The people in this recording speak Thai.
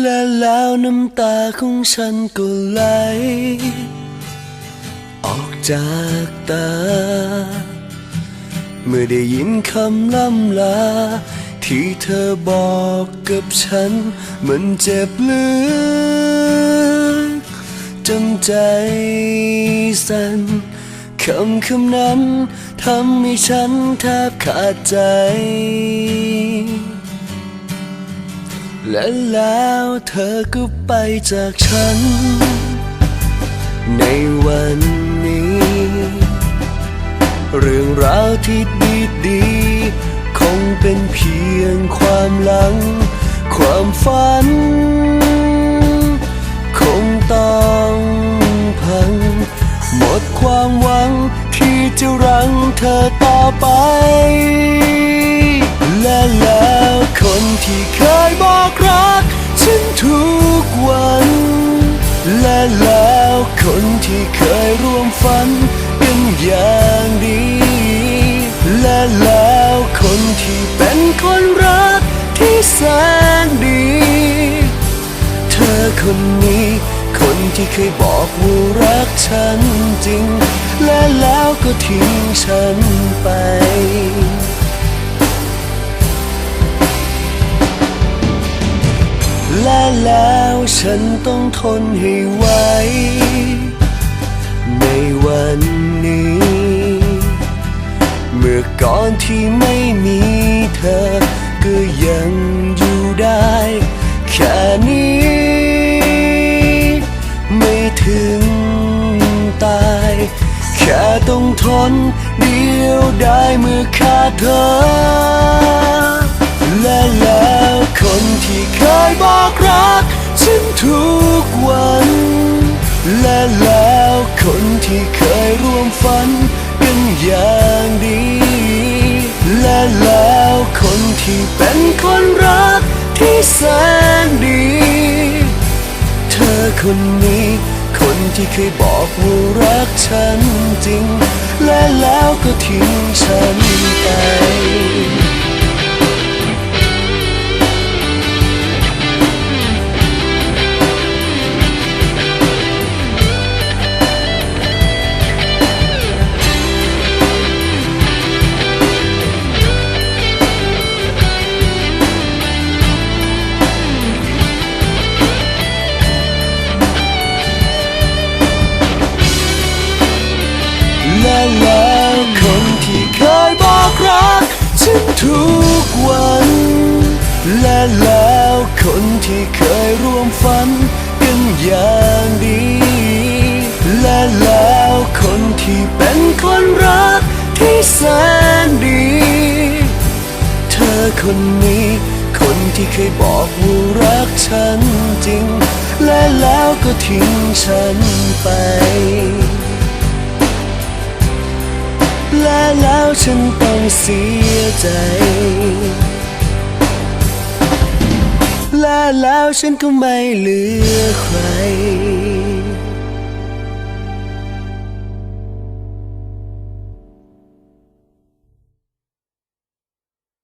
และแล้วน้ำตาของฉันก็ไหล ออกจากตา เมื่อได้ยินคำล่ำลา ที่เธอบอกกับฉัน มันเจ็บลึกจนใจสั่นคำคำนั้นทำให้ฉันแทบขาดใจ และแล้วเธอก็ไปจากฉัน ในวันนี้ เรื่องราวที่ดีดีคงเป็นเพียงความหลัง ความฝัน คงต้องพัง หมดความหวังที่จะรังเธอต่อไป และแล้ว คนที่เคยร่วมฝันเป็นอย่างดี และแล้วคนที่เป็นคนรักที่แสนดี เธอคนนี้ คนที่เคยบอกว่ารักฉันจริง และแล้วก็ทิ้งฉันไป และแล้วฉันต้องทนให้ไหวในวันนี้ เมื่อก่อนที่ไม่มีเธอ ก็ยังอยู่ได้ แค่นี้ ไม่ถึงตาย แค่ต้องทนเดียวได้เมื่อขาดเธอและแล้วคนที่เคยบอก วันและแล้วคนที่เคยร่วมฝันเป็นอย่างดี และแล้วคนที่เป็นคนรักที่แสนดี เธอคนนี้คนที่เคยบอกว่ารักฉันจริง และแล้วก็ทิ้งฉันไป คนที่เคยร่วมฝันเป็นอย่างดี และแล้วคนที่เป็นคนรักที่แสนดี เธอคนนี้คนที่เคยบอกว่ารักฉันจริง และแล้วก็ทิ้งฉันไป และแล้วฉันต้องเสียใจ แล้วฉันก็ไม่เหลือใคร